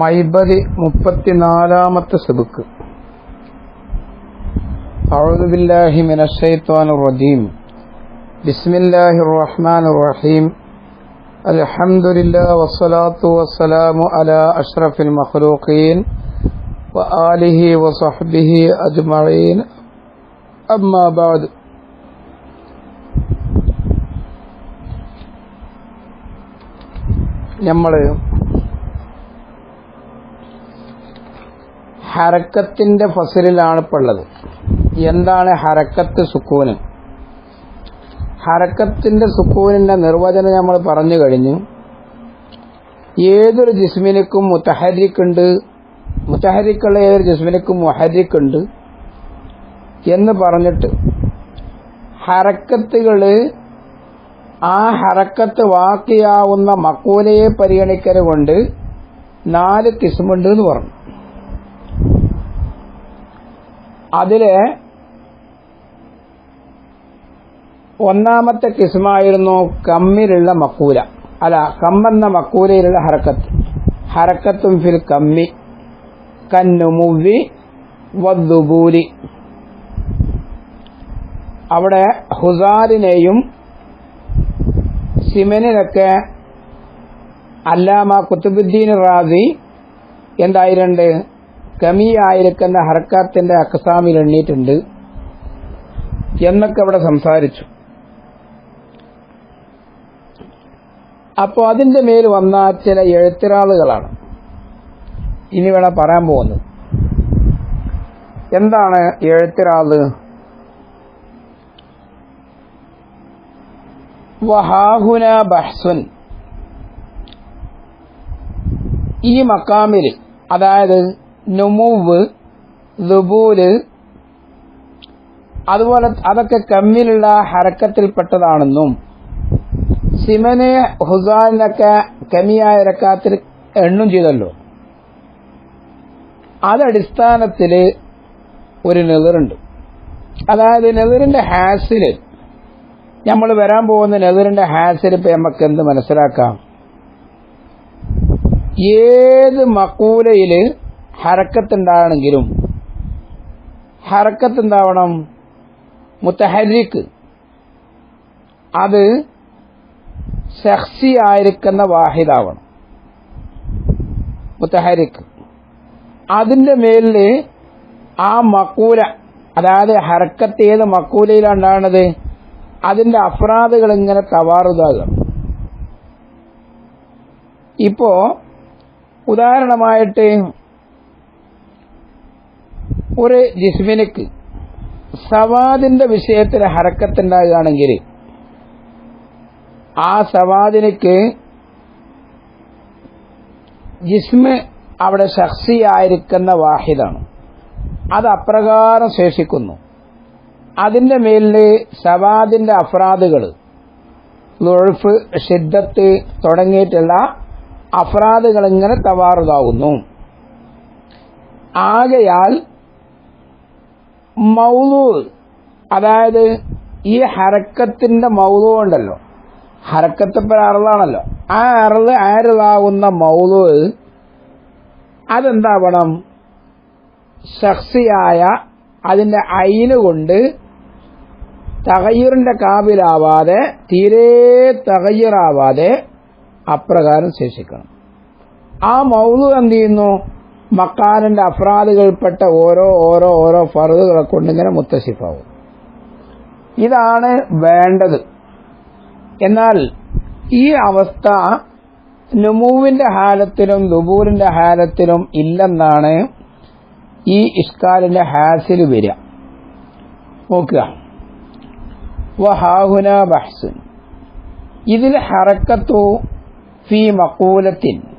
മൈബതി മുപ്പത്തിനാലാമത്തെ സബുക്ക് أعوذ بالله من الشيطان الرجيم بسم الله الرحمن الرحيم الحمد لله والصلاة والسلام على أشرف المخلوقين وآله وصحبه أجمعين أما بعد നമ്മൾ ഹരക്കത്തിന്റെ ഫസലിലാണ് ഇപ്പോൾ ഉള്ളത്. എന്താണ് ഹരക്കത്ത് സുക്കൂന്? ഹരക്കത്തിന്റെ സുക്കൂനിന്റെ നിർവചനം നമ്മൾ പറഞ്ഞു കഴിഞ്ഞു. ഏതൊരു ജിസ്മിനിക്കും മുത്തഹരിക്കുണ്ട് മുത്തഹരിക്കുള്ള ഏതൊരു ജിസ്മിനിക്കും മുഹരിക്കുണ്ട് എന്ന് പറഞ്ഞിട്ട് ഹരക്കത്തുകൾ ആ ഹരക്കത്ത് വാക്കിയാവുന്ന മക്കൂലയെ പരിഗണിക്കലുകൊണ്ട് നാല് കിസ്മുണ്ട് എന്ന് പറഞ്ഞു. അതിൽ ഒന്നാമത്തെ കിസ്മായിരുന്നു കമ്മിലുള്ള മക്കൂല. അല്ല കമ്മെന്ന മക്കൂലയിലുള്ള ഹറക്കത്ത് ഹറക്കത്തും ഫിൽ കമ്മി. കന്നുമുവി വദ്ദുബൂലി. അവിടെ ഹുസാറിനെയും സിമനിലൊക്കെ അല്ലാമ കുത്തുബുദ്ദീൻ റാസി എന്തായിട്ടുണ്ട് കമിയായിരിക്കുന്ന ഹർക്കാത്തിന്റെ അക്സാമിൽ എണ്ണീട്ടുണ്ട് എന്നൊക്കെ അവിടെ സംസാരിച്ചു. അപ്പോൾ അതിന്റെ മേൽ വന്ന ചില എഴുത്തിറാളുകളാണ് ഇനി വേണം പറയാൻ പോകുന്നത്. എന്താണ് എഴുത്തിറാൾ വഹാഹുന ബഹ്സുൻ. ഈ മക്കാമിൽ അതായത് നുമുവ് ദുബൂൽ അതുപോലെ അതൊക്കെ കമ്മിലുള്ള ഹരക്കത്തിൽപ്പെട്ടതാണെന്നും സിമന് ഹുസാനൊക്കെ കമിയായ രക്കാത്തിൽ എണ്ണും ചെയ്തല്ലോ. അതടിസ്ഥാനത്തിൽ ഒരു നെതിറുണ്ട്. അതായത് നെതിറിന്റെ ഹാസിൽ നമ്മൾ വരാൻ പോകുന്ന നെതിറിന്റെ ഹാസിൽ ഇപ്പൊ നമുക്ക് എന്ത് മനസ്സിലാക്കാം? ഏത് മക്കൂലയിൽ ഹറക്കത്തുണ്ടാകണമെങ്കിലും ഹറക്കത്തുണ്ടാവണം മുത്തഹരിക്ക്. അത് ശക്സി ആയിരിക്കുന്ന വാഹിദാവണം. മുത്തഹരിക്ക്. അതിന്റെ മേലിൽ ആ മക്കൂല അതായത് ഹരക്കത്ത് ഏത് മക്കൂലയിലാണ് ഉണ്ടാകുന്നത് അതിന്റെ അഫ്രാദുകൾ ഇങ്ങനെ തവാറുതാകണം ഇപ്പോ ഉദാഹരണമായിട്ട് ഒരു ജിസ്മിനിക്ക് സവാദിന്റെ വിഷയത്തിൽ ഹരക്കത്തുണ്ടാകുകയാണെങ്കിൽ ആ സവാദിനിക്ക് ജിസ്മ് അവിടെ ശക്സിയായിരിക്കുന്ന വാഹിദാണ്. അത് അപ്രകാരം ശേഷിക്കുന്നു. അതിന്റെ മേലിൽ സവാദിന്റെ അഫ്രാദുകൾ ലുഴഫ് ഷിദ്ദത്ത് തുടങ്ങിയിട്ടുള്ള അഫ്രാദുകൾ ഇങ്ങനെ തവാറുതാവുന്നു. ആകയാൽ മൗലു അതായത് ഈ ഹരക്കത്തിന്റെ മൗലു ഉണ്ടല്ലോ. ഹരക്കത്തിപ്പോ അറളാണല്ലോ. ആ അറൾ അരളാവുന്ന മൗലു അതെന്താവണം? ശക്സിയായ അതിന്റെ അയിന് കൊണ്ട് തകയ്യറിന്റെ കാവിലാവാതെ തീരെ തകയ്യറാവാതെ അപ്രകാരം ശേഷിക്കണം. ആ മൗലു എന്ത് ചെയ്യുന്നു? മക്കാനിന്റെ അഫ്രാദുകൾപ്പെട്ട ഓരോ ഓരോ ഓരോ ഫറുകളെ കൊണ്ടിങ്ങനെ മുത്തശിഫാവും. ഇതാണ് വേണ്ടത്. എന്നാൽ ഈ അവസ്ഥ നുമൂവിന്റെ ഹാലത്തിലും ദുബൂറിന്റെ ഹാലത്തിലും ഇല്ലെന്നാണ് ഈ ഇഷ്കാലിന്റെ ഹാസിൽ വരിക. നോക്കുക. ഇതിൽ ഹറക്കത്തു ഫി മക്കൂലത്തിൻ.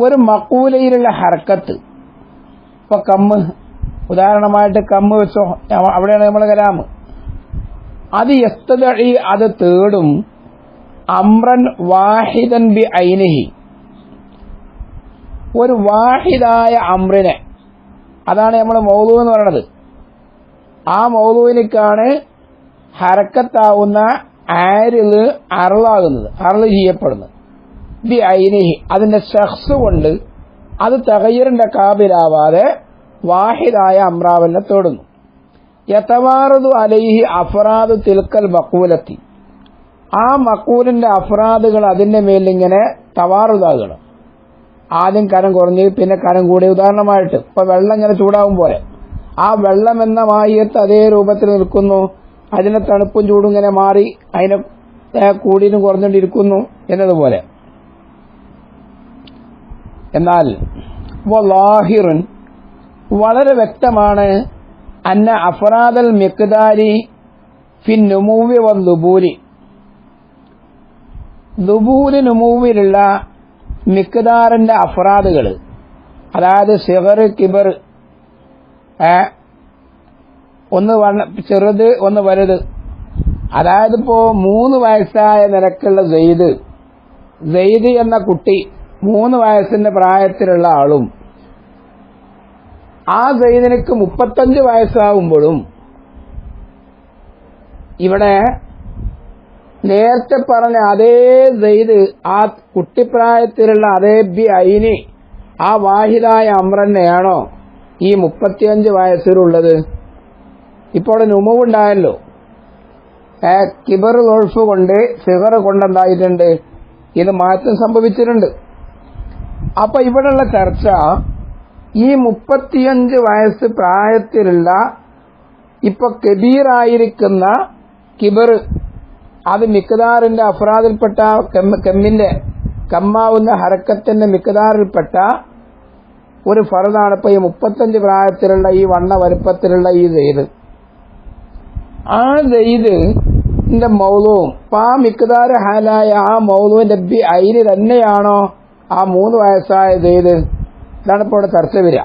ഒരു മക്കൂലയിലുള്ള ഹർക്കത്ത്. ഇപ്പൊ കമ്മ്. ഉദാഹരണമായിട്ട് കമ്മ് വെച്ചോ. അവിടെയാണ് നമ്മൾ കലാമ്. അത് എത്തതഴി അത് തേടും. അമ്രൻ വാഹിദൻ ബി ഐനഹി. ഒരു വാഹിദായ അമ്രിനെ. അതാണ് നമ്മൾ മൗലു എന്ന് പറയുന്നത് ആ മൗലുവിനേക്കാണ് ഹരക്കത്താവുന്ന ആരിൽ അറളാകുന്നത്. അറൾ ചെയ്യപ്പെടുന്നത്. ബി അതിന്റെ ഷഖ്സ് കൊണ്ട് അത് തകയ്യറിന്റെ കാബിലാവാതെ വാഹിദായ അമ്രാവനെ തൊടുന്നു. യതവാറതു അലൈഹി അഫറാദു തിൽക്കൽ മക്കൂലത്തി ആ മക്കൂലിന്റെ അഫറാദുകൾ അതിന്റെ മേലിങ്ങനെ തവാറുതാകണം ആദ്യം കരം കുറഞ്ഞ് പിന്നെ കരം കൂടി ഉദാഹരണമായിട്ട് ഇപ്പൊ വെള്ളം ഇങ്ങനെ ചൂടാവും പോലെ. ആ വെള്ളം എന്ന മായത്ത് അതേ രൂപത്തിൽ നിൽക്കുന്നു. അതിനെ തണുപ്പും ചൂടും ഇങ്ങനെ മാറി അതിനെ കൂടിയും കുറഞ്ഞുകൊണ്ടിരിക്കുന്നു എന്നതുപോലെ. എന്നാൽ വലാഹിറുൻ വളരെ വ്യക്തമാണ് അന്ന അഫറാദൽ മിക്താരി ഫിൻ നുമൂവി ദുബൂലി ദുബൂരി നുമൂവിലുള്ള മിക്കുദാറിന്റെ അഫറാദുകൾ അതായത് സിഹർ കിബർ ഒന്ന് ചെറുത് ഒന്ന് വലുത്. അതായത് ഇപ്പോ മൂന്ന് വയസ്സായ നിരക്കുള്ള സെയ്ദ് സെയ്ദ് എന്ന കുട്ടി മൂന്ന് വയസ്സിന്റെ പ്രായത്തിലുള്ള ആളും ആ സൈദിനക്ക് മുപ്പത്തഞ്ച് വയസ്സാവുമ്പോഴും ഇവിടെ നേരത്തെ പറഞ്ഞ അതേ സെയ്ദ് ആ കുട്ടിപ്രായത്തിലുള്ള അതേ ബി ഐനി ആ വാഹിദായ അമ്രനെയാണോ ഈ മുപ്പത്തിയഞ്ച് വയസ്സിലുള്ളത്? ഇപ്പോൾ നുമുണ്ടായല്ലോ കിബർ ഗോൾഫ് കൊണ്ട് ഫിവർ കൊണ്ടെന്തായിട്ടുണ്ട്? ഇത് മാറ്റം സംഭവിച്ചിട്ടുണ്ട്. അപ്പൊ ഇവിടെയുള്ള ചർച്ച ഈ മുപ്പത്തിയഞ്ച് വയസ്സ് പ്രായത്തിലുള്ള ഇപ്പൊ കബീറായിരിക്കുന്ന കിബർ അത് മിക്കതാറിന്റെ അഫ്രാദിൽപ്പെട്ട കെമ്മ- കെമ്മിന്റെ കമ്മാവുന്ന ഹരക്കത്തിന്റെ മിക്കതാറിൽപ്പെട്ട ഒരു ഫറദാണ് ഇപ്പൊ ഈ മുപ്പത്തഞ്ച് പ്രായത്തിലുള്ള ഈ വണ്ണ വലുപ്പത്തിലുള്ള ഈ സെയ്ത് ആ ന്റെ മൗലവും ആ മിക്കതാര ഹാലായ ആ മൗലുവിന്റെ ബി അയിന് തന്നെയാണോ? ആ മൂന്ന് വയസ്സായ സെയ്ത് ഇതാണ് ഇപ്പോൾ ചർച്ച വരിക.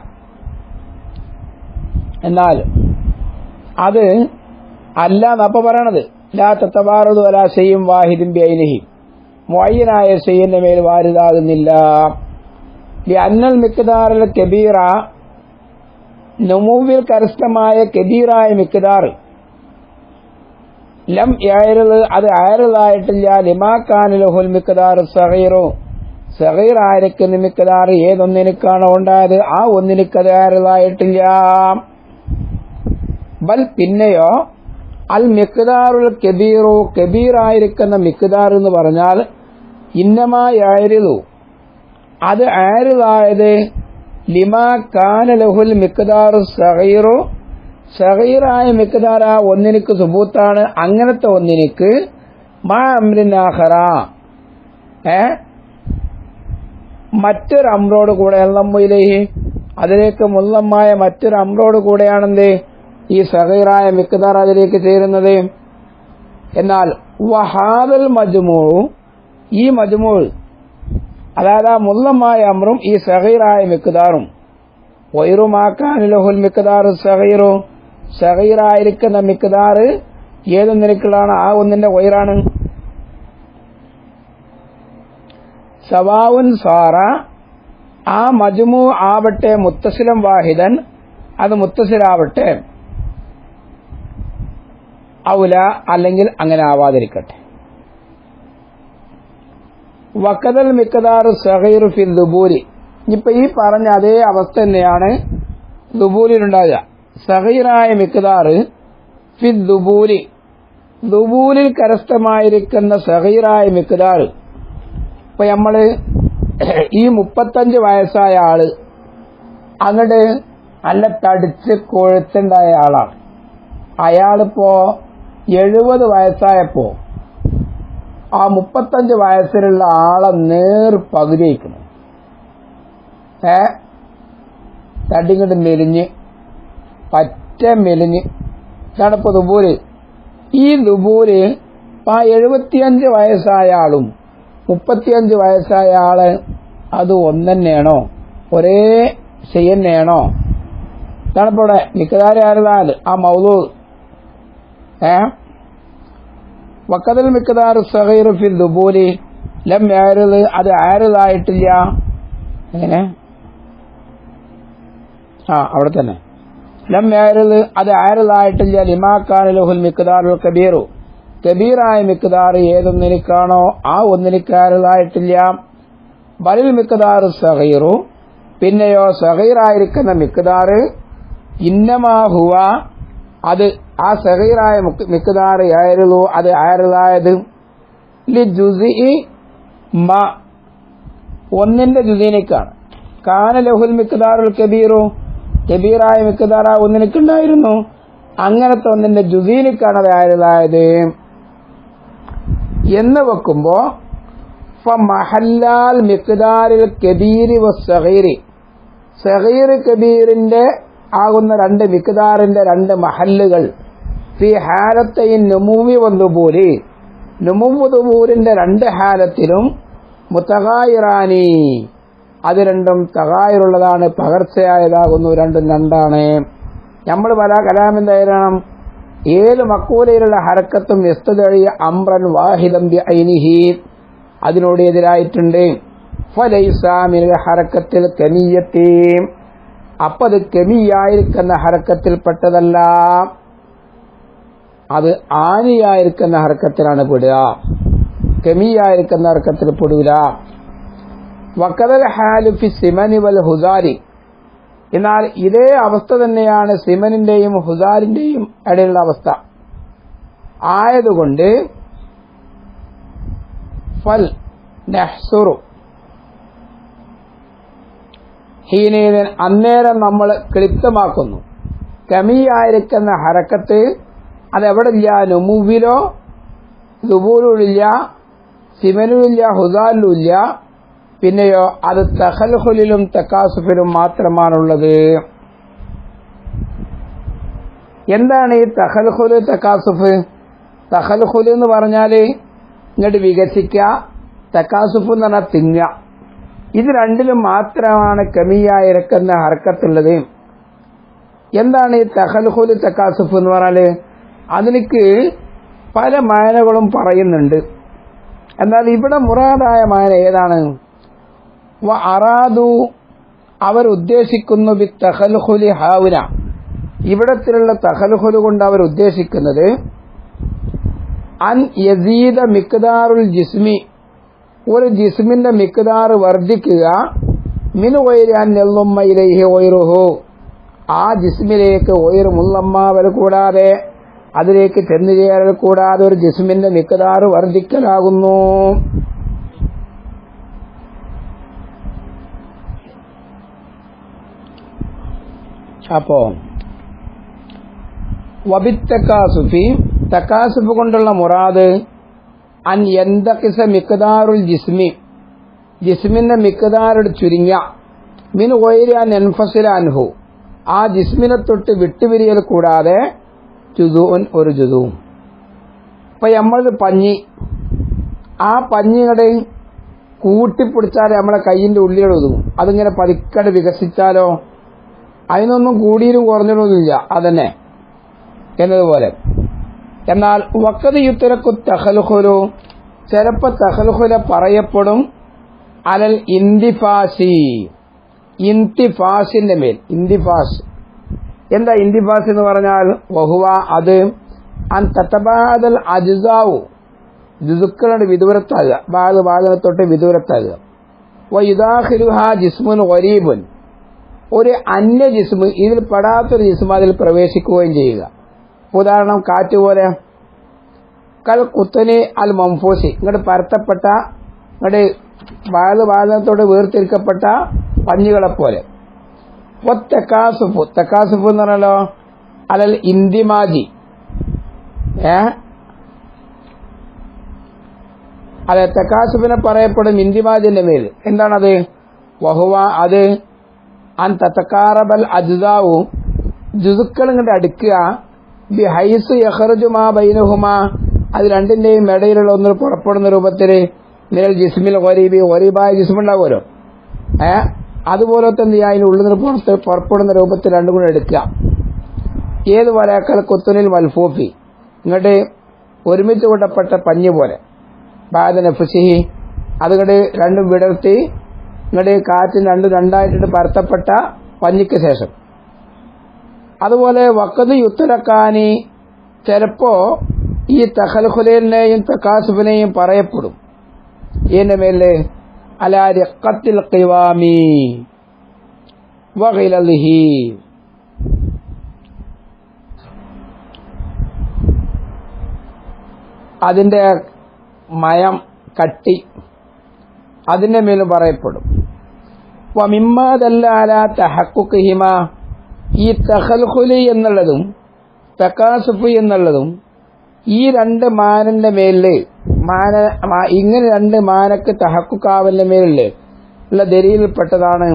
എന്നാൽ അത് അല്ല എന്നപ്പ പറയണത്. ലാ തത്തവാറതു അല ഷെയ്യും വാഹിദും ബൈനഹി മൊയ്യനായ ഷെയ്യന്റെ മേൽ വാരിതാകുന്നില്ല. അന്നൽ മിക്കദാറിൽ കബീറ നുമുവിൽ കരസ്ഥമായ കബീറായ മിക്കതാർ ലം ഏറത് അത് അയറലായിട്ടില്ല ലിമാക്കാനിൽ ഹുൽ മിക്കതാർ സഹീറോ സഹീറായിരിക്കുന്ന മിക്കതാർ ഏതൊന്നിനക്കാണോ ഉണ്ടായത്? ആ ഒന്നിനുക്കതാറിലായിട്ടില്ല ബൽ പിന്നെയോ അൽ മിക്കതാറുൽ കബീറോ കബീറായിരിക്കുന്ന മിക്കതാർ എന്ന് പറഞ്ഞാൽ ഇന്നമായിരുന്നു അത് ആരുതായത് ലിമാ കാന ലഹുൽ മിക്താറു സഹീറോ. സഹീറായ മിക്കതാർ ആ ഒന്നിനിക്ക് സുബൂത്താണ്. അങ്ങനത്തെ ഒന്നിനിക്ക് മാ അമ്രിനാഹറ ഏ? മറ്റൊരു അമ്രോട് കൂടെ നമ്മയിലേഹി അതിലേക്ക് മുല്ലമ്മായ മറ്റൊരു അമ്രോട് കൂടെയാണെന്ത്? ഈ സഹീറായ മിക്കതാർ അതിലേക്ക് ചേരുന്നത്. എന്നാൽ വഹാദൽ മജ്മൂ ഈ മജ്മൂ അതായത് ആ മുല്ലമ്മായ അമ്രും ഈ സഹീറായ മിക്കതാറും വൈറുമാക്കാനുലഹുൽ മിക്കതാർ സഹീറു. സഹീറായിരിക്കുന്ന മിക്കതാറ് ഏത് നിരക്കിലാണ് ആ ഒന്നിന്റെ വൈറാണ്. സവാവുൻ സാറ ആ മജുമു ആവട്ടെ മുത്തസിലം വാഹിദൻ അത് മുത്തസിലാവട്ടെ ഔല അല്ലെങ്കിൽ അങ്ങനെ ആവാതിരിക്കട്ടെ. വക്കതൽ മിക്കതാർ സഹീർ ഫിൽ ദുബൂരി. ഇപ്പൊ ഈ പറഞ്ഞ അതേ അവസ്ഥ തന്നെയാണ് ദുബൂലിനുണ്ടാകുക സഹീറായ മിക്കതാർ ഫിൽ ദുബൂരി. ദുബൂലിൽ കരസ്ഥമായിരിക്കുന്ന സഹീറായ മിക്കതാർ ഇപ്പൊ നമ്മൾ ഈ മുപ്പത്തഞ്ച് വയസ്സായ ആൾ അങ്ങട് നല്ല തടിച്ച് കൊഴുത്തുണ്ടായ ആളാണ്. അയാളിപ്പോ എഴുപത് വയസ്സായപ്പോ ആ മുപ്പത്തഞ്ച് വയസ്സിലുള്ള ആളെ നേർ പകുതിയിക്കുന്നു ഏ? തടിങ്ങോട്ട് മെലിഞ്ഞ് പറ്റ മെലിഞ്ഞ്. ഇതാണ് ഇപ്പൊ ദുബൂര്. ഈ ദുബൂര് ആ എഴുപത്തിയഞ്ച് വയസ്സായ ആളും മുപ്പത്തിയഞ്ച് വയസ്സായ ആൾ അത് ഒന്നെന്നെയാണോ? ഒരേ ചെയ്യന്നെയാണോ ഇതാണ് ഇപ്പൊ ഇവിടെ മിക്കതാരെ ആരുതാൽ? ആ മൗലൂ ഏ? വക്കതിൽ മിക്കതാർ സഹീർ ദുബൂലി? ലം ആരുത് അത് ആരുതായിട്ടില്ല. എങ്ങനെ ആ അവിടെ തന്നെ ലം ആരുത് അത് ആരുതായിട്ടില്ല. ലിമാക്കാനുൽ മിക്കതാറുൽ കബീറു. കബീറായ മിക്കതാർ ഏതൊന്നിനിക്കാണോ ആ ഒന്നിനിക്കാരതായിട്ടില്ല. ബലിൽ മിക്കതാർ സഹീറു പിന്നെയോ സഹീറായിരിക്കുന്ന മിക്കതാർ ഇന്നമാഹുവ അത് ആ സഹീറായ മിക്കതാർ ആയിരുന്നു അത് ആരുതായത്? മ. ഒന്നിന്റെ ജുസീനിക്കാണ്. കാന ലഹുൽ മിക്കതാറുൽ കബീറു. കബീറായ മിക്കതാറ ഒന്നിനിക്കുണ്ടായിരുന്നു. അങ്ങനത്തെ ഒന്നിന്റെ ജുസീനിക്കാണ് അത് ആരുതായത്. എന്ന് വെക്കുമ്പോ മഹല്ലാൽ മിക്താരിൽ കബീരി സഹീരി സഹീർ കബീറിന്റെ ആകുന്ന രണ്ട് മിക്കദാറിന്റെ രണ്ട് മഹല്ലുകൾ. ഫി ഹാലത്തൈൻ നുമൂവി വന്നുപോലി നുമുവുദൂരിന്റെ രണ്ട് ഹാലത്തിലും മുത്തകായിറാനി അത് രണ്ടും തകായിറുള്ളതാണ് പകർച്ചയായതാകുന്നു രണ്ടും രണ്ടാണ്. നമ്മൾ പല കലാമെന്തായാലും ഏത് മക്കൂലയിലുള്ള ഹരക്കത്തും എസ്തുതഴിയ അമ്രൻ വാഹിദം ഐനിഹി. അതിനോട് എതിരായിട്ടുണ്ട്. ഹരക്കത്തിൽ കെമിയത്തെയും അപ്പത് കെമിയായിരിക്കുന്ന ഹരക്കത്തിൽപ്പെട്ടതല്ല അത് ആനിയായിരിക്കുന്ന ഹർക്കത്തിലാണ് പെടുക. കെമിയായിരിക്കുന്ന ഹർക്കത്തിൽ പെടുക വക്കതൽ ഹാലുഫി സിമനി വൽ ഹുദാരി. എന്നാൽ ഇതേ അവസ്ഥ തന്നെയാണ് സിമനിന്റെയും ഹുസാരിന്റെയും ഇടയിലുള്ള അവസ്ഥ. ആയതുകൊണ്ട് ഫൽ നെഹ്സുറു. ഹീനീനൻ അന്നേരം നമ്മൾ ക്ലിപ്തമാക്കുന്നു. കമിയായിരിക്കുന്ന ഹരക്കത്ത് അതെവിടില്ല? നുമുവിലോ ദുബൂലുമില്ല സിമനുമില്ല ഹുദാലിലുമില്ല പിന്നെയോ അത് തഹൽഹുലിലും തക്കാസുഫിലും മാത്രമാണുള്ളത്. എന്താണ് ഈ തഹൽഹുൽ തക്കാസുഫ് തഹൽഹുൽ എന്ന് പറഞ്ഞാൽ ഇങ്ങോട്ട് വികസിക്കുക തക്കാസുഫ് എന്ന് പറഞ്ഞാൽ തിങ്ങ ഇത് രണ്ടിലും മാത്രമാണ് കമിയായിരിക്കുന്ന ഹർക്കത്തുള്ളത്. എന്താണ് ഈ തഹൽഹുൽ തക്കാസുഫ് എന്ന് പറഞ്ഞാൽ അതിലേക്ക് പല മായനകളും പറയുന്നുണ്ട്. എന്നാൽ ഇവിടെ മുറാദായ മായന ഏതാണ്? വ അറാദു അവർ ഉദ്ദേശിക്കുന്നു ബി തഹൽഹുലി ഹാവുന. ഇവിടത്തിലുള്ള തഹൽഹുലു കൊണ്ട് അവർ ഉദ്ദേശിക്കുന്നത് അൻ യസീദ മിക്ദാറുൽ ജിസ്മി ഒരു ജിസ്മിന്റെ മിക്താർ വർദ്ധിക്കുക മിനു വൈരാൻ ഇലൈഹി ഒയറുഹു ആ ജിസ്മിലേക്ക് ഒയർ മുല്ലമ്മാവൽ കൂടാതെ അതിലേക്ക് ചെന്നു ചേരൽ കൂടാതെ ഒരു ജിസ്മിന്റെ മിക്കതാറ് വർദ്ധിക്കലാകുന്നു. അപ്പോ വബിത്തക്കാസുഫി തക്കാസുഫ് കൊണ്ടുള്ള മുറാദ് അൻ എന്തക്കിസ മിക്കതാറുൽ ജിസ്മി ജിസ്മിന്റെ മിക്കതാരുടെ ചുരുങ്ങ മിൻ ഒയിരി അൻ എൻഫസിൽ അൻഹു ആ ജിസ്മിനെ തൊട്ട് വിട്ടുപിരിയൽ കൂടാതെ ജുദൂൻ ഒരു ജുദുവും ഇപ്പൊ നമ്മളത് പഞ്ഞി ആ പഞ്ഞിയുടെ കൂട്ടിപ്പിടിച്ചാൽ നമ്മളെ കയ്യിന്റെ ഉള്ളിലൊതുങ്ങും അതിങ്ങനെ പതുക്കടെ വികസിച്ചാലോ? അതിനൊന്നും കൂടിയും കുറഞ്ഞിട്ടൊന്നുമില്ല. അതന്നെ. എന്നതുപോലെ. എന്നാൽ വക്കത് യുത്തരക്കു തഹൽഹുലു ചിലപ്പോ തഹൽഹുല പറയപ്പെടും അലൽ ഇന്തിഫാസി. ഇന്തിഫാസിന്റെ മേൽ. ഇന്തിഫാസ്. എന്താ ഇന്തിഫാസ് എന്ന് പറഞ്ഞാൽ? വഹുവ അത് അൻ തത്തബാദൽ അജുസാവു. ജുസുക്കളുടെ വിദൂരത്താകുക. ബാഗ് ബാഗിനെ തൊട്ട് വിദൂരത്താകുക. വൈദാഹിരുഹ ജിസ്മുൻ ഒരീബുൻ ഒരു അന്യ ജിസ്മ് ഇതിൽ പെടാത്തൊരു ജിസ്മ അതിൽ പ്രവേശിക്കുകയും ചെയ്യുക. ഉദാഹരണം കാറ്റ് പോലെ. കൽ കുത്തനെ അൽ മംഫൂസി ഇങ്ങോട്ട് പരത്തപ്പെട്ട ഇങ്ങോട്ട് ബാഗ് ബാഗത്തോട് വേർതിരിക്കപ്പെട്ട പഞ്ഞുകളെ പോലെ. തെക്കാസുഫ് തെക്കാസുഫ് എന്ന് പറഞ്ഞല്ലോ അലൽ ഇന്ദിമാജി ഏ? അതെ തെക്കാസുഫിനെ പറയപ്പെടും ഇന്ദിമാജിന്റെ മേൽ. എന്താണത്? വഹുവ അത് അൻ തത്തക്കാറബൽ അജുദാവു അടുക്കുക. ബി ഹൈസ് യഹ്റജുമാ ബൈനഹുമാ. അത് രണ്ടിന്റെയും ഇടയിലുള്ള ഒന്ന് പുറപ്പെടുന്ന രൂപത്തിൽ നിലൽ ജിസ്മിൽ ഒരീബി ഒരീബായ ജിസ്മുണ്ടാവുമല്ലോ ഏ? അതുപോലത്തെ തന്നെ അതിന് ഉള്ളിൽ നിന്ന് പുറത്ത് പുറപ്പെടുന്ന രൂപത്തിൽ രണ്ടും കൂടെ എടുക്കുക. ഏത് വലയാക്കൽ? കൊത്തുനിൽ മൽഫൂഫി ഇങ്ങോട്ട് ഒരുമിച്ച് കൂട്ടപ്പെട്ട പഞ്ഞി പോലെ. ബാദന ഫുസിഹി അതുകൊണ്ട് രണ്ടും വിടർത്തി ഇങ്ങോട്ട് കാറ്റ് രണ്ട് രണ്ടായിട്ട് പരത്തപ്പെട്ട പഞ്ഞിക്ക് ശേഷം. അതുപോലെ വക്കത് യുത്തലക്കാനി ചിലപ്പോ ഈ തഹൽഹുലേനെയും തക്കാസുഫിനെയും പറയപ്പെടും. ഇതിന്റെ മേലെ അല കൈവാമി വകയിലി അതിന്റെ മയം കട്ടി അതിന്റെ മേലും പറയപ്പെടും. ഈ തഹൽഹുലി എന്നുള്ളതും തക്കാസുഫ് എന്നുള്ളതും ഈ രണ്ട് മാനന്റെ മേലിൽ മാന ഇങ്ങനെ രണ്ട് മാനക്ക് തഹക്കുക്കാവലിന്റെ മേലിൽ ഉള്ള ദരിയിൽപ്പെട്ടതാണ്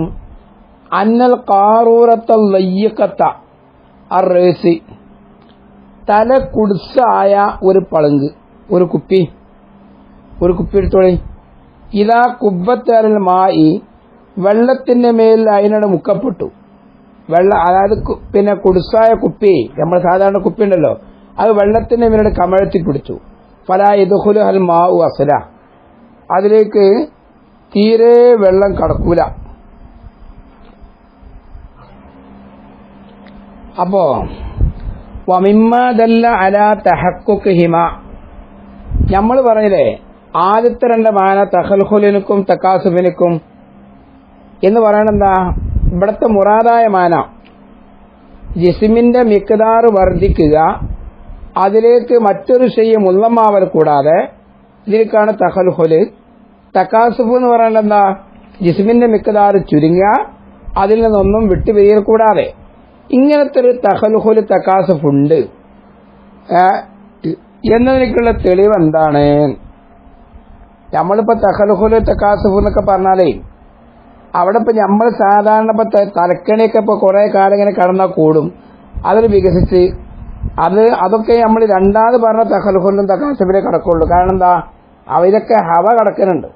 അന്നൽ കാറൂറത്ത ലയ്യക്കത്ത അറേസി തല കുടിസായ ഒരു പളുങ്ക് ഒരു കുപ്പി. ഒരു കുപ്പി എടുത്തോളി. ഇതാ കുബ്ബത്തേരൽ മായി വെള്ളത്തിന്റെ മേൽ അതിനോട് മുക്കപ്പെട്ടു. വെള്ള അതായത് പിന്നെ കുടിസായ കുപ്പി നമ്മൾ സാധാരണ കുപ്പി ഉണ്ടല്ലോ അത് വെള്ളത്തിന്റെ മേലോട് കമഴ്ത്തി പിടിച്ചു. ഫല ഇതുഹുലു ഹൽ മാവു അസല. അതിലേക്ക് തീരെ വെള്ളം കടക്കൂല. അപ്പോ വമിമ്മല്ല അല തഹക്കുക്ക് ഹിമ. നമ്മൾ പറഞ്ഞില്ലേ ആദ്യത്തെ രണ്ട് മാന തഹൽഹുലിനുക്കും തക്കാസുബിനുക്കും എന്ന് പറയണെന്താ ഇവിടുത്തെ മുറാദായ മാന. ജിസിമിന്റെ മിക്കതാറ് വർദ്ധിക്കുക അതിലേക്ക് മറ്റൊരു ഷെയ്യ് മുല്ലമാവൽ കൂടാതെ ഇതിലേക്കാണ് തഹൽഹുൽ തക്കാസുഫ് എന്ന് പറയുന്നത് എന്താ? ജിസ്മിന്റെ മിക്കതാറ് ചുരുങ്ങുക അതിൽ നിന്നൊന്നും വിട്ടുപിരിയൽ കൂടാതെ. ഇങ്ങനത്തെ ഒരു തഹൽഹുൽ തക്കാസുഫ് ഉണ്ട്. എന്നതിലേക്കുള്ള തെളിവ് എന്താണ്? നമ്മളിപ്പോ തഹൽഹുൽ തക്കാസുഫ് എന്നൊക്കെ പറഞ്ഞാലേ അവിടെ ഇപ്പൊ നമ്മൾ സാധാരണ ഇപ്പൊ തലക്കണിയൊക്കെ ഇപ്പൊ കുറെ കാലം ഇങ്ങനെ കടന്നാൽ കൂടും. അതിൽ വികസിച്ച് അത് അതൊക്കെ നമ്മൾ രണ്ടാമത് പറഞ്ഞ തഹൽഹുലും തക്കാസുഫിലെ കിടക്കുള്ളൂ. കാരണം എന്താ? അവരൊക്കെ ഹവ കിടക്കുന്നുണ്ട്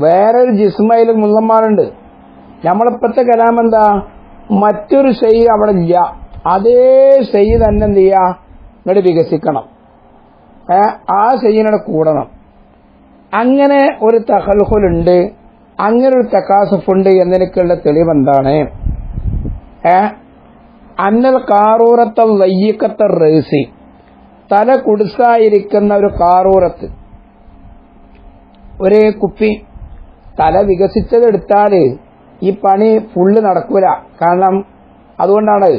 വേറൊരു ജിസ്മയിലും മുള്ളന്മാരുണ്ട്. നമ്മളിപ്പോഴത്തെ കലാം എന്താ? മറ്റൊരു ഷെയ് അവിടെ ഇല്ല. അതേ ഷെയ് തന്നെ എന്ത് ചെയ്യുക ഇങ്ങോട്ട് വികസിക്കണം. ആ ഷെയ്യിനോട് കൂടണം. അങ്ങനെ ഒരു തഹൽഹുലുണ്ട് അങ്ങനെ ഒരു തക്കാസുഫുണ്ട് എന്നതിനൊക്കെയുള്ള തെളിവ് എന്താണ് ഏ? അന്നൽ കാറൂറത്തൽ വയ്യക്കത്ത റേസി. തല കുടിസായിരിക്കുന്ന ഒരു കാറൂറത്ത്. ഒരേ കുപ്പി. തല വികസിച്ചത് എടുത്താൽ ഈ പണി ഫുള്ള് നടക്കൂല. കാരണം അതുകൊണ്ടാണ്.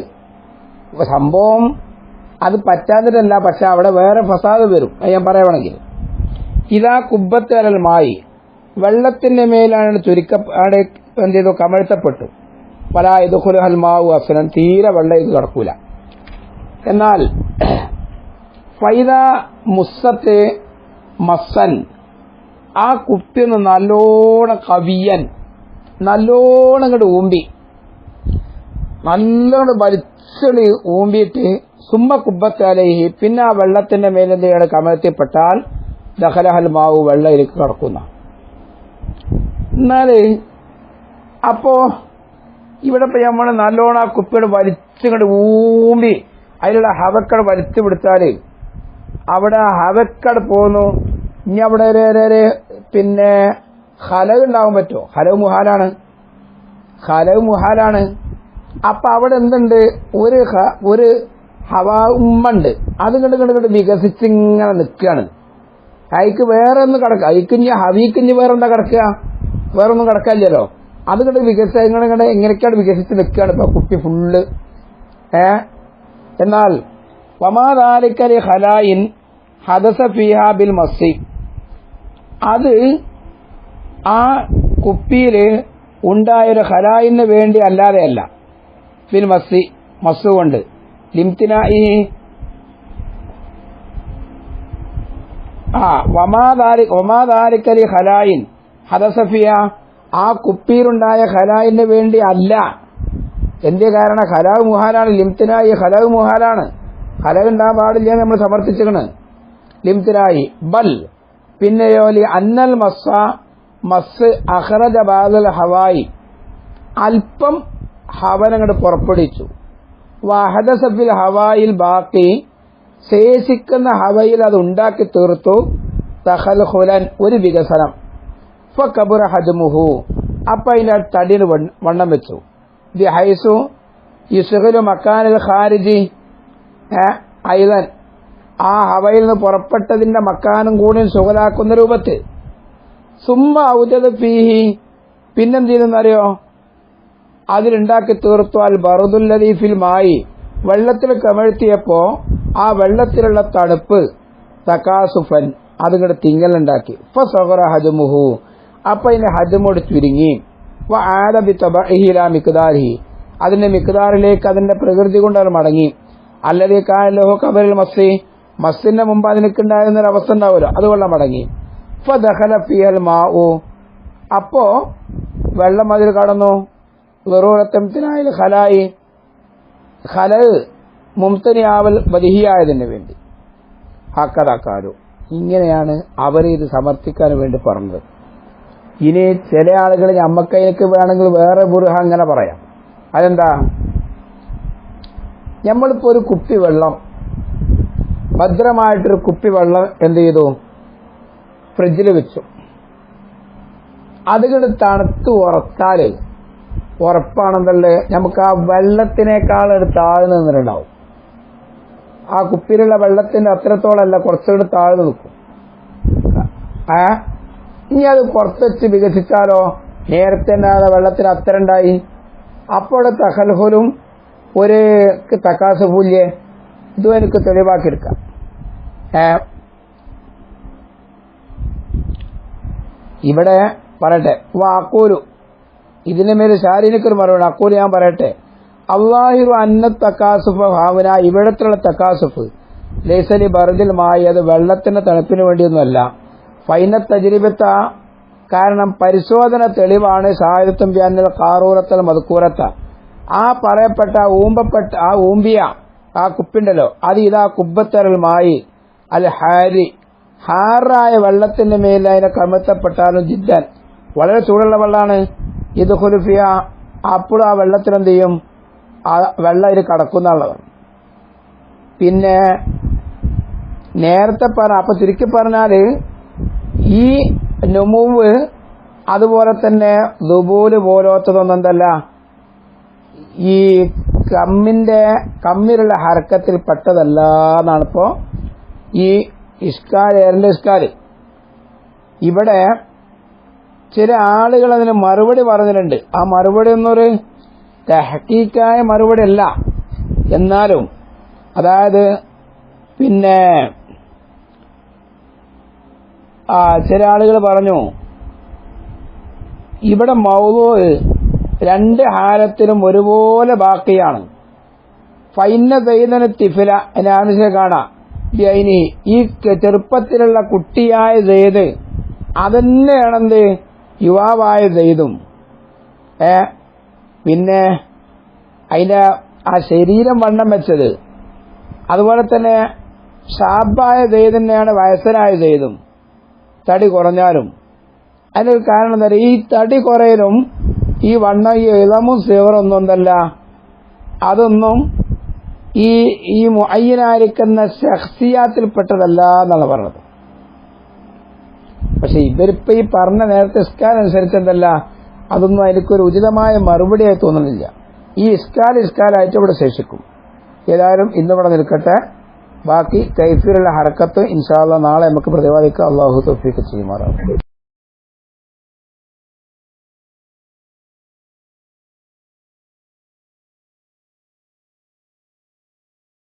സംഭവം അത് പറ്റാതിട്ടല്ല പക്ഷെ അവിടെ വേറെ ഫസാദ് വരും. അത് ഞാൻ പറയുവാണെങ്കിൽ ഇതാ കുബ്ബത്തരൽമായി വെള്ളത്തിന്റെ മേലാണ് ചുരുക്ക അവിടെ എന്ത് ചെയ്തു? കമഴ്ത്തപ്പെട്ടു. പല ഇതുഹുൽ ഹൽമാവു അഫ്സനൻ തീരെ വെള്ളം ഇത് കടക്കൂല. എന്നാൽ ഫൈദ മുസ്സത്തെ മസ്സൻ ആ കുപ്പി ഒന്ന് നല്ലോണം കവിയൻ നല്ലോണം ഇങ്ങോട്ട് ഊമ്പി. നല്ലോണം വലിച്ചളി ഊമ്പിയിട്ട് സുമ്മ കുബ്ബത്താലേഹി പിന്നെ ആ വെള്ളത്തിന്റെ മേലെന്തെയാണ് കമഴ്ത്തിപ്പെട്ടാൽ ദഹലഹൽ മാവ് വെള്ളയിലേക്ക് കടക്കുന്ന എന്നാൽ അപ്പോ ഇവിടെ ഇപ്പൊ നമ്മൾ നല്ലോണം ആ കുപ്പിയുടെ വലിച്ചങ്ങട് ഊമ്പി അതിലുള്ള ഹവക്കട വലിച്ചു പിടിച്ചാൽ അവിടെ ഹവക്കട പോന്നു. ഇനി അവിടെ ഒരു- പിന്നെ ഹലവ് ഉണ്ടാവാൻ പറ്റുമോ? ഹലവ് മുഹാലാണ്. ഹലവ് മുഹാലാണ്. അപ്പൊ അവിടെ എന്തുണ്ട്? ഒരു ഒരു ഹവാ ഉമ്മണ്ട്. അത് കണ്ട് കണ്ട് കണ്ട് വികസിച്ചിങ്ങനെ നിൽക്കുകയാണ്. അയക്ക് വേറെ ഒന്ന് കിടക്കുക അയക്കിഞ്ഞ് ഹവീക്കിഞ്ഞ് വേറെ എന്താ കിടക്കുക? വേറെ ഒന്നും കിടക്കാനില്ലല്ലോ. അത് കണ്ട് വികസനങ്ങൾ കണ്ട് എങ്ങനെയൊക്കെയാണ് വികസിച്ച് നിൽക്കുകയാണ് ഇപ്പൊ കുട്ടി ഫുള്ള് ഏ? എന്നാൽ വമാതാലിക്കലി ഹലായിൻ ഹദസ ഫിഹാ ബിൽ മസ്സി അത് ആ കുപ്പിയിൽ ഉണ്ടായൊരു ഹലായിന് വേണ്ടി അല്ലാതെയല്ല ബിൽ മസ്സി മസ്സു കൊണ്ട്. ലിംതിനായി ആ വമാതാരി ഒമാതാരിക്കലി ഹലായിൻ ഹദസഫിയ ആ കുപ്പിയിലുണ്ടായ ഹലായിന് വേണ്ടി അല്ല. എന്ത് കാരണം? ഹലാവ് മുഹാലാണ് ലിംത്തിനായി ഹലാവ് മുഹാലാണ്. ഹലാവ് ഉണ്ടാകാൻ പാടില്ല നമ്മൾ സമർത്ഥിച്ചിരിക്കണ്. ലിംത്തിനായി. ബൽ. പിന്നെയോ അന്നൽ മസ്സ മസ് അഹ്റജ ബാദൽ ഹവായി. അല്പം ഹവൻ അങ്ങോട്ട് പുറപ്പെടുവിച്ചു. വഹദസഫിൽ ഹവായിൽ ബാക്കി. ശേഷിക്കുന്ന ഹവയിൽ അത് ഉണ്ടാക്കി തീർത്തു. തഹൽഹുലൻ ഒരു വികസനം. ഫബുറ ഹജമുഹു. അപ്പൊ അതിന്റെ തടിന് വണ്ണം- വെച്ചു. ദി ഹൈസു യുസുഖലു മക്കാനിൽ ഖാരിജി ഐതൻ. ആ ഹവയിൽ നിന്ന് പുറപ്പെട്ടതിന്റെ മക്കാനും കൂടി സുഖലാക്കുന്ന രൂപത്തിൽ. സുമ്മ ഔജത് ഫീഹി. പിന്നെന്ത് ചെയ്തെന്നറിയോ അതിലുണ്ടാക്കി തീർത്താൽ ബറുദുല്ലദീഫിൽ മായി. വെള്ളത്തിൽ കമഴ്ത്തിയപ്പോ ആ വെള്ളത്തിലുള്ള തണുപ്പ് തക്കാസുഫൻ അതിങ്ങടെ തിങ്ങലുണ്ടാക്കി ഇപ്പൊ സഹറ ഹജമുഹു. അപ്പൊ അതിന്റെ ഹജമോട് ചുരുങ്ങി. വ ആദബി തബഹില മിക്താറിലേക്ക് അതിന്റെ പ്രകൃതി കൊണ്ട് അവർ മടങ്ങി. അല്ലതീ കാലോ കബറിൽ മസ്സി. മസ്സിന്റെ മുമ്പ് അതിനൊക്കെ അവസ്ഥ ഉണ്ടാവുമല്ലോ അതുകൊള്ള മടങ്ങി. ദഹല ഫിയൽ മാവു അപ്പോ വെള്ളം അതിൽ കടന്നു. വെറൂറത്തമത്തിനായാലും ഖലായി. ഖല മുംതനിയാവൽ ബദിഹിയായതിന് വേണ്ടി. ഹക്കതാക്കാരു ഇങ്ങനെയാണ് അവരെ ഇത് സമർത്ഥിക്കാൻ വേണ്ടി പറഞ്ഞത്. ഇനി ചില ആളുകൾ ഞമ്മക്കൈക്ക് വേണമെങ്കിൽ വേറെ ബുർഹ അങ്ങനെ പറയാം. അതെന്താ? നമ്മളിപ്പോൾ ഒരു കുപ്പി വെള്ളം ഭദ്രമായിട്ടൊരു കുപ്പി വെള്ളം എന്ത് ചെയ്തു? ഫ്രിഡ്ജിൽ വെച്ചു. അതുകൊണ്ട് തണുത്ത് ഉറച്ചാൽ ഉറപ്പാണെന്നല്ലേ നമുക്ക് ആ വെള്ളത്തിനേക്കാൾ താഴ്ന്നു നിന്നിട്ടുണ്ടാവും. ആ കുപ്പിയിലുള്ള വെള്ളത്തിന്റെ അത്രത്തോളല്ല കുറച്ചുകൂടി താഴ്ന്നു നിൽക്കും. ആ ഇനി അത് പുറത്തുവച്ച് വികസിച്ചാലോ? നേരത്തെ ഉണ്ടാകുന്ന വെള്ളത്തിന് അത്ര ഉണ്ടായി അപ്പോൾ തഹൽഹുലും ഒരു തക്കാസ് പൂല്യേ ഇതും എനിക്ക് തെളിവാക്കിയെടുക്കാം. ഇവിടെ പറയട്ടെ അക്കൂലു ഇതിന്റെ മേലെ ശാരീരിക്കൊരു മറുപടി അക്കൂൽ ഞാൻ പറയട്ടെ. അള്ളാഹിറു അന്ന തക്കാസുഫ് ഭാവന ഇവിടത്തുള്ള തക്കാസുഫ്. ലൈസലി ബർദിൽ മായി അത് വെള്ളത്തിന്റെ തണുപ്പിന് വേണ്ടിയൊന്നുമല്ല. ഫൈന തജരിബത്ത കാരണം പരിശോധന തെളിവാണ് ഷാഹിദത്തും ബ്യാനൽ കാറൂറത്തൽ മധുക്കൂറത്ത ആ പറയപ്പെട്ട ഊമ്പപ്പെട്ട ആ ഊമ്പിയ ആ കുപ്പിണ്ടല്ലോ അത് ഇതാ കുബത്തരലുമായി അൽ ഹാരി ഹാറായ വെള്ളത്തിന്റെ മേൽ അതിനെ കമഴ്ത്തപ്പെട്ടാലും ജിദ്ദൻ. വളരെ ചൂടുള്ള വെള്ളമാണ് ഇത് ഹുലുഫിയ അപ്പോൾ ആ വെള്ളത്തിൽ എന്ത് ചെയ്യും? ആ വെള്ളം ഇത് കടക്കുന്നുള്ളത് പിന്നെ നേരത്തെ പറഞ്ഞ അപ്പൊ ചുരുക്കി പറഞ്ഞാൽ ഈ നുമുവ് അതുപോലെ തന്നെ ദുബൂൽ പോലത്തതൊന്നെന്തല്ല ഈ കമ്മിന്റെ കമ്മിലുള്ള ഹർക്കത്തിൽ പെട്ടതല്ല എന്നാണ് ഈ ഇഷ്കാൽ ഇഷ്കാൽ. ഇവിടെ ചില ആളുകൾ അതിന് മറുപടി പറഞ്ഞിട്ടുണ്ട്. ആ മറുപടി എന്നൊരു തെഹക്കീക്കായ മറുപടി അല്ല. എന്നാലും അതായത് പിന്നെ ചില ആളുകൾ പറഞ്ഞു ഇവിടെ മൗലൂ രണ്ട് ഒരുപോലെ ബാക്കിയാണ്. ഫൈന തൈതന തിഫില എന്നെ ആനുഷ കാണാം. ബിഐനി ഈ ചെറുപ്പത്തിലുള്ള കുട്ടിയായ സെയ്ത് അതന്നെയാണെന്ത്? യുവാവായ സെയ്തും ഏ? പിന്നെ അതിന്റെ ആ ശരീരം വണ്ണം വെച്ചത്. അതുപോലെ തന്നെ ഷാബായ സെയ്ത് തന്നെയാണ് വയസ്സനായ സെയ്തും തടി കുറഞ്ഞാലും. അതിനൊരു കാരണം എന്താ ഈ തടി കുറയലും ഈ വണ്ണം ഈ ഇളമും സിവറൊന്നും എന്തല്ല അതൊന്നും ഈ ഈ മുഅയ്യനായിരിക്കുന്ന ശഖ്സിയാത്തിൽപ്പെട്ടതല്ല എന്നാണ് പറഞ്ഞത്. പക്ഷെ ഇവരിപ്പോ ഈ പറഞ്ഞ നേരത്തെ ഇസ്കാൽ അനുസരിച്ച് എന്തല്ല അതൊന്നും അതിനൊരു ഉചിതമായ മറുപടിയായി തോന്നുന്നില്ല. ഈ ഇസ്കാൽ ഇസ്കാലായിട്ട് ഇവിടെ ശേഷിക്കും. ഏതായാലും ഇന്നിവിടെ നിൽക്കട്ടെ. ബാക്കി കൈഫീറുള്ള ഹറക്കത്ത് ഇൻഷാല്ല നാളെ നമുക്ക് പ്രതിപാദിക്കാം. അള്ളാഹു തൊഫീക്ക് ചെയ്യുമാറാം